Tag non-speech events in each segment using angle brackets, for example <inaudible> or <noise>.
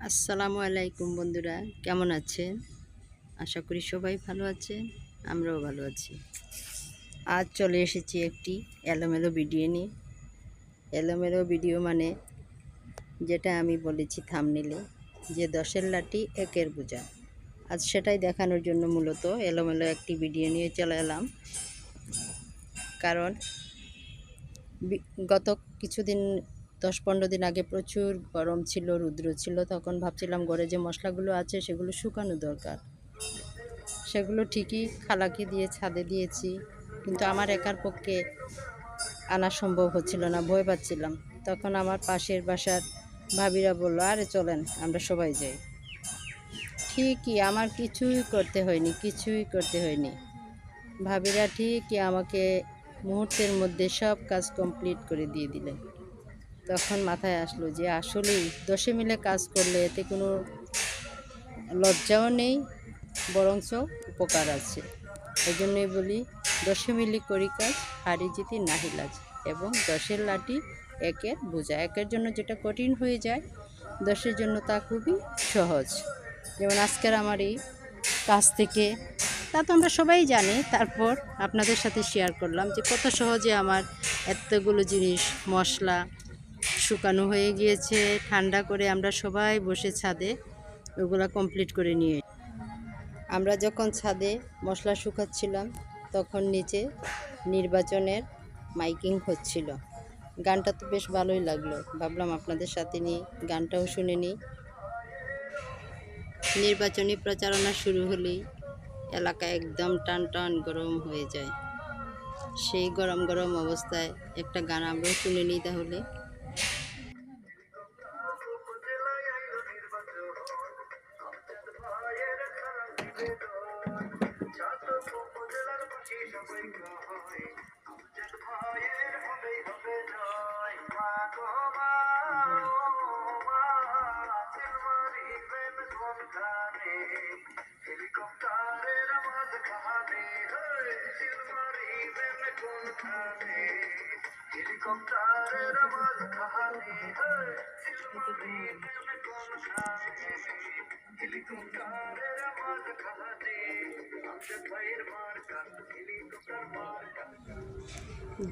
আসসালামু আলাইকুম বন্ধুরা, কেমন আছেন? আশা করি সবাই ভালো আছেন, আমরাও ভালো আছি। আজ চলে এসেছি একটি এলোমেলো ভিডিও নিয়ে। এলোমেলো ভিডিও মানে যেটা আমি বলেছি থামনিলে যে দশের লাঠি একের বোঝা। আজ সেটাই দেখানোর জন্য মূলত এলোমেলো একটি ভিডিও নিয়ে চলে এলাম। কারণ গত কিছুদিন দশ পনেরো দিন আগে প্রচুর গরম ছিল, রুদ্র ছিল, তখন ভাবছিলাম ঘরে যে মশলাগুলো আছে সেগুলো শুকানো দরকার। সেগুলো ঠিকই খালাকি দিয়ে ছাদে দিয়েছি, কিন্তু আমার একার পক্ষে আনা সম্ভব হচ্ছিল না, ভয় পাচ্ছিলাম। তখন আমার পাশের বাসার ভাবিরা বলল, আরে চলেন, আমরা সবাই যাই। ঠিকই, আমার কিছুই করতে হয়নি, কিছুই করতে হয়নি। ভাবিরা ঠিকই আমাকে মুহূর্তের মধ্যে সব কাজ কমপ্লিট করে দিয়ে দিলেন। তখন মাথায় আসলো যে আসলেই দশে মিলে কাজ করলে এতে কোনো লজ্জাও নেই, বরঞ্চ উপকার আছে। এই জন্যই বলি, দশে মিলে করি কাজ, হারি জিতি নাহি লাজ এবং দশের লাঠি একের বোঝা। একের জন্য যেটা কঠিন হয়ে যায়, দশের জন্য তা খুবই সহজ। যেমন আজকের আমার এই কাজ থেকে, তা তো আমরা সবাই জানি, তারপর আপনাদের সাথে শেয়ার করলাম যে কত সহজে আমার এতগুলো জিনিস, মশলা শুকানো হয়ে গিয়েছে, ঠান্ডা করে আমরা সবাই বসে ছাদে ওগুলা কমপ্লিট করে নিয়ে। আমরা যখন ছাদে মশলা শুকাচ্ছিলাম, তখন নিচে নির্বাচনের মাইকিং হচ্ছিল। গানটা তো বেশ ভালোই লাগল। ভাবলাম আপনাদের সাথে নিয়ে গানটাও শুনে নিই। নির্বাচনী প্রচারণা শুরু হলেই এলাকা একদম টান টান গরম হয়ে যায়। সেই গরম গরম অবস্থায় একটা গান আমরাও শুনে নিই তাহলে।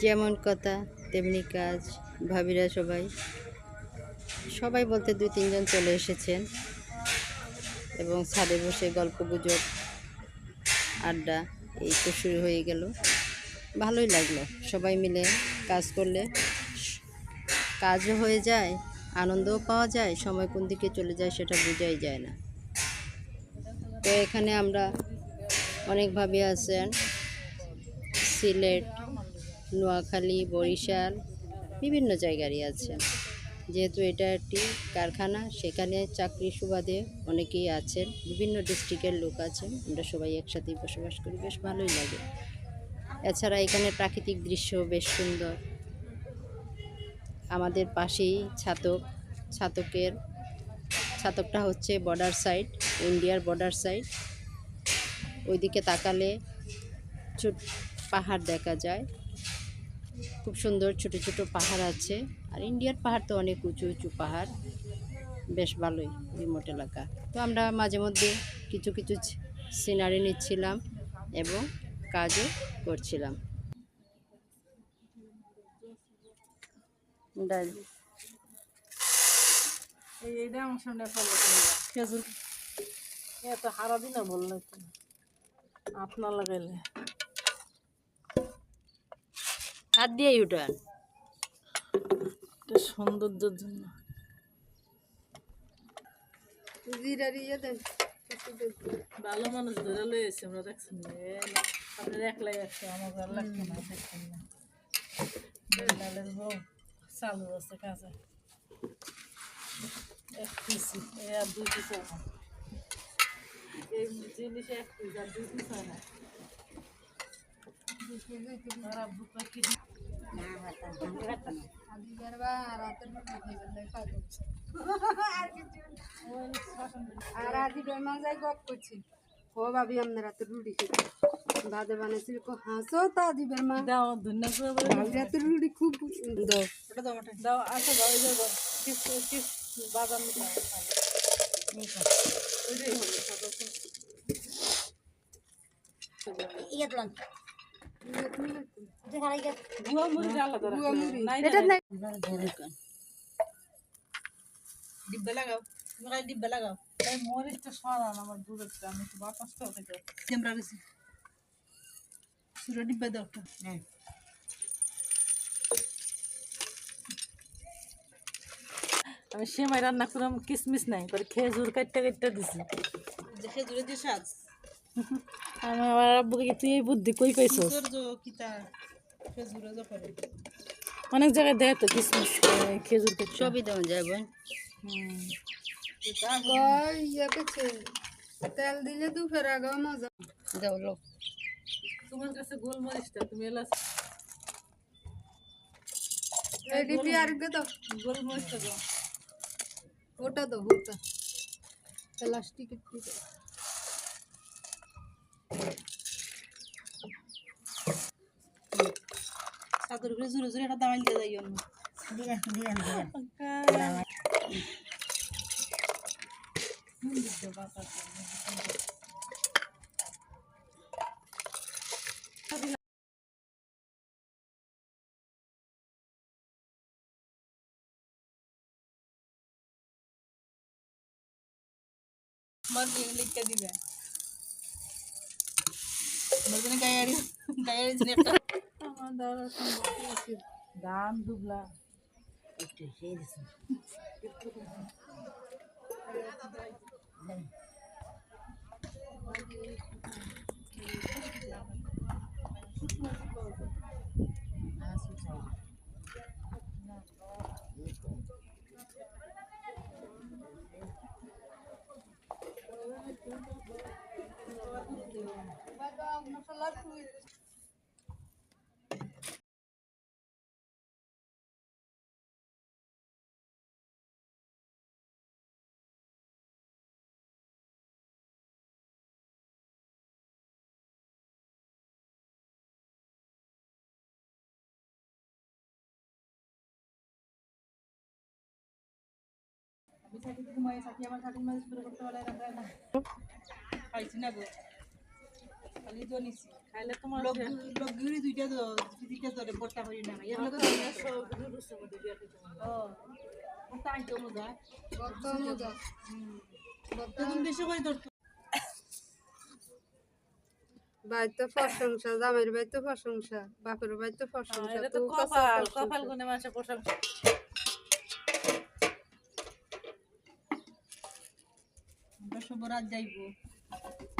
যেমন কথা তেমনি কাজ ভাবিরা সবাই। সবাই বলতে দুই তিনজন চলে এসেছেন। এবং ছাদে বসে গল্প গুজব, আড্ডা, এই তো শুরু হয়ে গেল। ভালোই লাগল। সবাই মিলে কাজ করলে কাজও হয়ে যায়, আনন্দও পাওয়া যায়, সময় কোন দিকে চলে যায় সেটা বোঝাই যায় না। তো এখানে আমরা অনেক ভাবি আছেন। সিলেট, নোয়াখালী, বরিশাল, বিভিন্ন জায়গারই আছে যেহেতু এটা একটি কারখানা, সেখানে চাকরি সুবাদে অনেকেই আছেন, বিভিন্ন ডিস্ট্রিক্টের লোক আছেন, আমরা সবাই একসাথেই বসবাস করি, বেশ ভালোই লাগে। এছাড়া এখানে প্রাকৃতিক দৃশ্য বেশ সুন্দর। আমাদের পাশেই ছাতক, ছাতকের, ছাতকটা হচ্ছে বর্ডার সাইড ইন্ডিয়ার বর্ডার সাইড ওইদিকে তাকালে পাহাড় দেখা যায়। খুব সুন্দর ছোট ছোট পাহাড় আছে। আর ইন্ডিয়ার পাহাড় তো অনেক উঁচু উঁচু পাহাড়। বেশ ভালোই রিমোট এলাকা। তো আমরা মাঝে মধ্যে কিছু কিছু সিনারি নিচ্ছিলাম এবং কাজও করছিলাম। ডাল এই এইটা আমার সামনে খেজুর। এত হারা দিনা বলল আপনার লাগাইলে। হাত দিয়ে ইউটার্ন এটা সৌন্দর্যের জন্য। ভালো মানুষ ধরে লই এসে আমরা দেখছেন আপনার একলাই আছে আমার ভালো লাগতো না দেখছেন না। ডালের বউ চালু আছে কাজে। এক পিসি আর দুই পিস না। এই জিনিস এক পিস আর দুই পিস হয় না। আর আব্বু কয় কি আর আজি ডয়মা যাই গপ করছি ও ভাবি আপনারা তো রুটি খেতে ভাদে বানাইছিল কো হাসো তা দিবের মা দাও ধন্যবাদ ভাবিরা তো রুটি খুব দাও দাও আচ্ছা দাও এই যে দাও চিপস চিপস বাদাম মিঠাই ওইটাই হবে সাদা তো। গুয়া মুড়িটা ডিব্বা লাগাও ডিব্বা লাগাও মরিচটা সরান আমার দূরেরটা আমি একটু বাতাসটাও খেতে আমরা গেছি সুরা ডিব্বা দাও। আমি সেমাই রান্না করলাম কিসমিস নাই পরে খেজুর কাটতে কাটতে দিছি খেজুরে আমি <laughs> আমার আব্বুকে তুই এই বুদ্ধি কই পাইছস অনেক জায়গায় দেয় তো কিসমিস খেজুর সবই দেওয়া যায় বোন। ইয়ে তেল দিলে দুপুর আগে মজা। দাও লোক তোমার কাছে গোলমরিচটা তুমি এলাচ। এই ডিপি আর গে দাও গোলমরিচটা দাও। ওটা দাও ওটা। প্লাস্টিকের সাদর করে জুড়ে জুড়ে একটা দামাইল দিয়ে যাই অন্য আমার লিখতে দিবে আমার জন্য গায়ে একটা। ধান দুবলা আমি থাকি ঘুমাই থাকি আমার থাকি মাঝে শুরু করতে পারে না না খাইছি না গো খালি তো নিছি খাইলে তোমার লোক ভাই তো প্রশংসা জামাইয়ের ভাই তো প্রশংসা বাপের ভাই তো প্রশংসা এটা তো তোর কপাল কপাল গুনে মাসে প্রশংসা। আমরা সব রাত যাইবো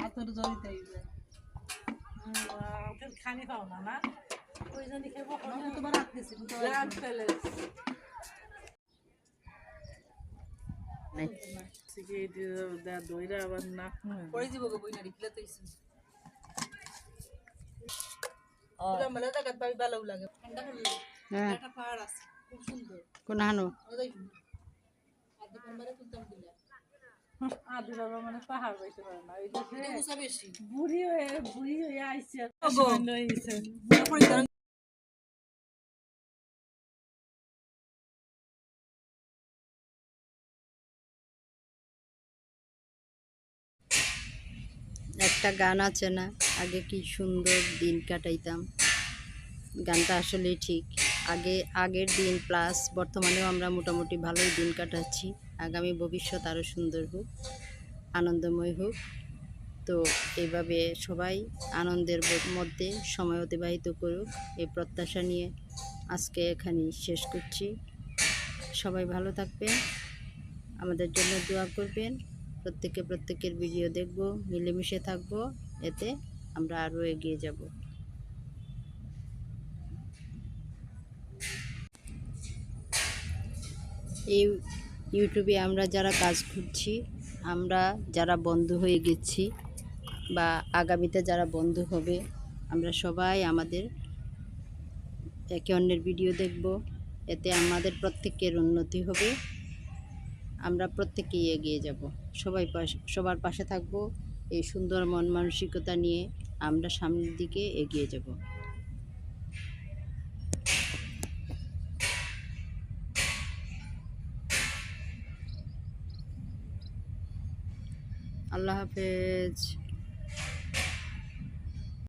হাতের জড়িতে খানি পাও না না ওই জন্য খেবো তোমার দইরা আবার দিব গো বইনা তো হ্যাঁ কোন হানো আদি বাবা মানে পাহাড় পাইতে পারে না এটা বেশি। বুড়ি হয়ে বুড়ি হয়ে আইছে। ওগো। লইছে। বুড়া পরে ধরেন একটা গান আছে না? আগে কি সুন্দর দিন কাটাইতাম। গানটা আসলেই ঠিক। আগে, আগের দিন প্লাস বর্তমানেও আমরা মোটামুটি ভালোই দিন কাটাচ্ছি। আগামী ভবিষ্যৎ আরও সুন্দর হোক, আনন্দময় হোক। তো এইভাবে সবাই আনন্দের মধ্যে সময় অতিবাহিত করুক, এই প্রত্যাশা নিয়ে আজকে এখানেই শেষ করছি। সবাই ভালো থাকবেন, আমাদের জন্য দোয়া করবেন। প্রত্যেকে প্রত্যেকের ভিডিও দেখব, মিলেমিশে থাকব, এতে আমরা আরও এগিয়ে যাব। এই ইউটিউবে আমরা যারা কাজ করছি, আমরা যারা বন্ধু হয়ে গেছি বা আগামীতে যারা বন্ধু হবে, আমরা সবাই আমাদের একে অন্যের ভিডিও দেখব। এতে আমাদের প্রত্যেকের উন্নতি হবে। আমরা প্রত্যেকেই এগিয়ে যাব। সবাই পাশে, সবার পাশে থাকব। এই সুন্দর মন মানসিকতা নিয়ে আমরা সামনের দিকে এগিয়ে যাব। আল্লাহ হাফেজ।